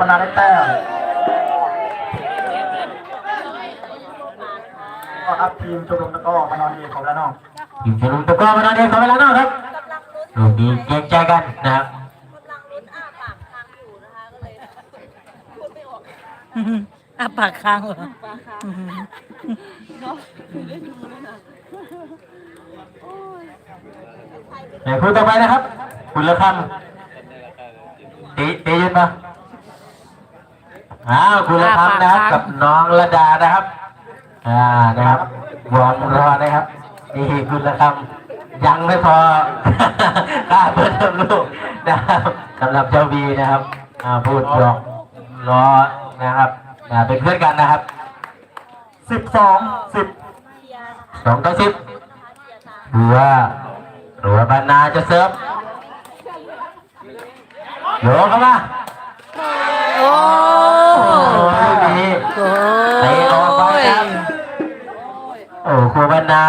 พนาได้แต้มก็ครับทีมชมรมตะกร้อมานอนเองของระนองทีมชมรมตะกร้อมานอนเองขอเวลานอกครับลูกนี้เกรงใจกันนะครับกำลังลุ้นอ้าปากค้างอยู่นะคะก็เลยพูดไม่ออกอะปากค้างเหรอปากค้างอืมเนาะคือได้ดูแล้วนะโอ้ยเดี๋ยวคู่ต่อไปนะครับ คุณละคำตีตียืนมา อ้าวคุณละคำนะครับกับน้องระดานะครับ อ่านะครับวอร์มรอนะครับนี่คุณละคำยังไม่พอค่าเปิดเทอมลูกนะครับสำหรับเจ้าบีนะครับอ่าพูดหยอกล้อนะครับอ่าเป็นเพื่อนกันนะครับสิบสองสิบเชียร์นะคะสองต่อสิบนะคะเชียร์ตามดูว่าหรือว่าบรรณาจะเซิร์ฟโยกเข้ามา โอ้ครูบรรณา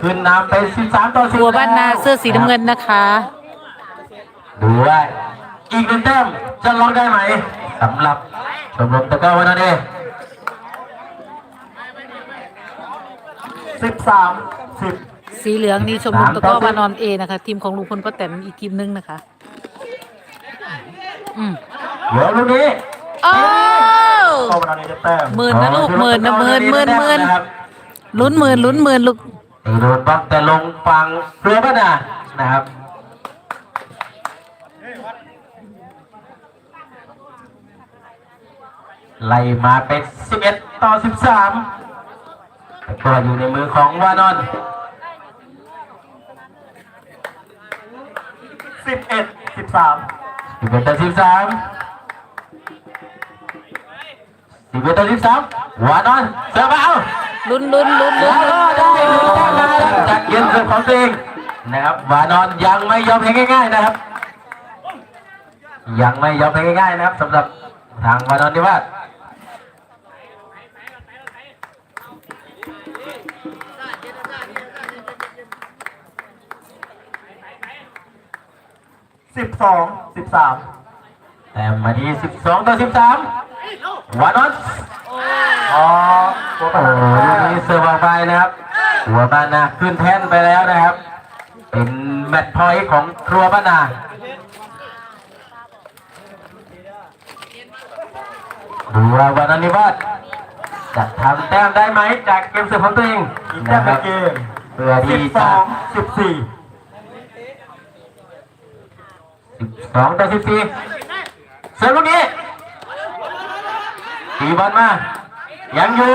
ขึ้นนำไป13ต่อ10ตัวบ้านนาเสื้อสีน้ำเงินนะคะ ดูว่าอีกหนึ่งแต้มจะล็อกได้ไหมสำหรับชมรมตะกร้อวันนั้นเองสิบสามสิบ สีเหลืองนี่ชมรมตะกร้อมานอนเอนะคะ ทีมของลุงพลป้าแตนอีกทีมนึงนะคะอืมเดี๋ยวลูกนี้โอ้ก็มานอนเองได้แต้มหมื่นนะลูกหมื่นนะหมื่นหมื่นหมื่นนะครับ ลุ้นหมื่นลุ้นหมื่นลูกโดนบล็อกแต่ลงฟังเรือบ้านานะครับไล่มาเป็น 11 ต่อ 13ต่ก็อยู่ในมือของวานอนสิบเอ็ดสิบสาม11ต่อ 13 11ต่อ 13 วานอนเสือมาเอา ลุ้นลุ้นลุ้นลุ้นแล้วลุ้ก็นได้ลุ้นแต้จากเย็นเสือของตัวเองนะครับวานอนยังไม่ยอมแพ้ง่ายๆนะครับ ยังไม่ยอมแพ้ง่ายๆนะครับสำหรับทางวานอนนิวาสิบสองสิบสามแต่มาที่12ต่อ13 วานอนอ๋อตัวพโอ้นาโหได้ลูกแต้มนี้เซอร์ฟออกไปนะครับ หัวบ้านนาขึ้นแท่นไปแล้วนะครับ เป็นแมตช์พอยต์ของครัวบ้านนาดูว่าวานานิวัฒน์จะทำแต้มได้ไหมจากเกมเสิร์ฟของตัวเองอีกแต้นะมคในรับเกมเพื่อสิที่บสจะองสิบสี่12ต่อ14เสิร์ฟลูกนี้ ตีบอลมา ยังอยู่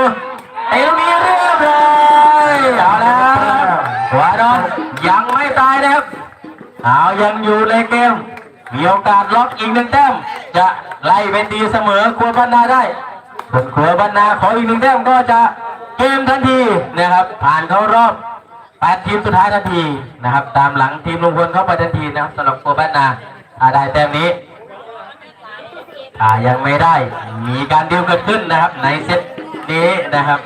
ไอ้ลูกนี้เรียบร้อยเอาแล้วครับหัวนอนยังไม่ตายนะครับเอายังอยู่ในเกม มีโอกาสล็อกอีกหนึ่งแต้ม จะไล่เป็นตีเสมอครัวบ้านาได้ส่วนครัวบ้านาขออีกหนึ่งแต้มก็จะเกมทันทีนะครับ ผ่านเข้ารอบแปดทีมสุดท้ายทันทีนะครับ ตามหลังทีมลุงพลเข้าไปทันทีนะครับสำหรับครัวบ้านนาถ้าได้แต้มนี้ ถ้ายังไม่ได้มีการดิวเกิดขึ้นนะครับ ในเซตนี้นะครับ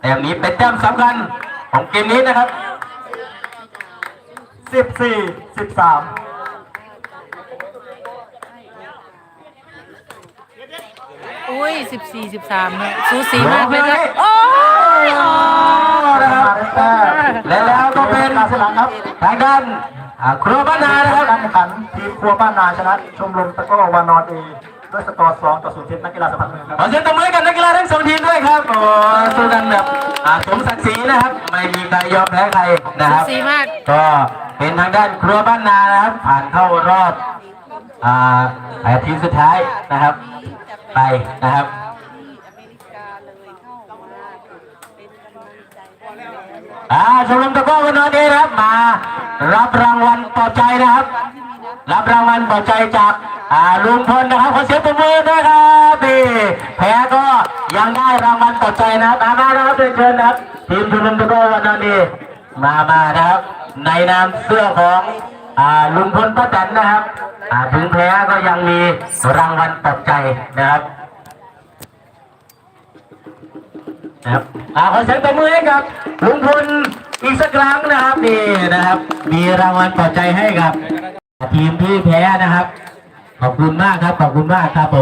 แต้มนี้เป็นแต้มสำคัญของเกมนี้นะครับสิบสี่สิบสามอุ้ยสิบสี่สิบสามเนี่ยสูสีมากเลยนะโอ้ยนะครับ ได้แต้มและแล้วก็เป็นการสลังครับทางด้านอ่าครัวบ้านนานะครับการแข่งขันทีมครัวบ้านนาชนะชมรมตะกร้อวานอนเอด้วยสกอร์สองต่อศูนย์เซตนักกีฬาสัมพันธ์เมืองครับขอเสียงตบมือให้กับนักกีฬาทั้งสองทีมด้วยครับโอ้สู้กันแบบอ่าสมศักดิ์ศรีนะครับ ไม่มีใครยอมแพ้ใครนะคสูรับสีมากก็เป็นทางด้านครัวบ้านนานะครับผ่านเข้ารอบอ่าแปดทีมสุดท้ายนะครับ ไปนะครับ อ่าชมรมตะก้อวันนี้นะครับมา รับรางวัลปลอบใจนะครับ รับรางวัลปลอบใจจากอ่าลุงพลนะครับขอเสียงปรบมือด้วยครับนี่แพ้ก็ยังได้รางวัลปลอบใจนะครับมามานะครับเรียนเชิญนะครับทีมชมรมตะกร้อวันนี้มามานะครับ ในนามเสื้อของอ่าลุงพลป้าแตนนะครับอ่าถึงแพ้ก็ยังมีรางวัลปลอบใจนะครับ นะครับอาขอเสียงตบมือให้กับลุงพลอีกสักครั้งนะครับนี่นะครับ มีรางวัลปลอบใจให้กับ ทีมที่แพ้นะครับ ขอบคุณมากครับ ขอบคุณมากครับผม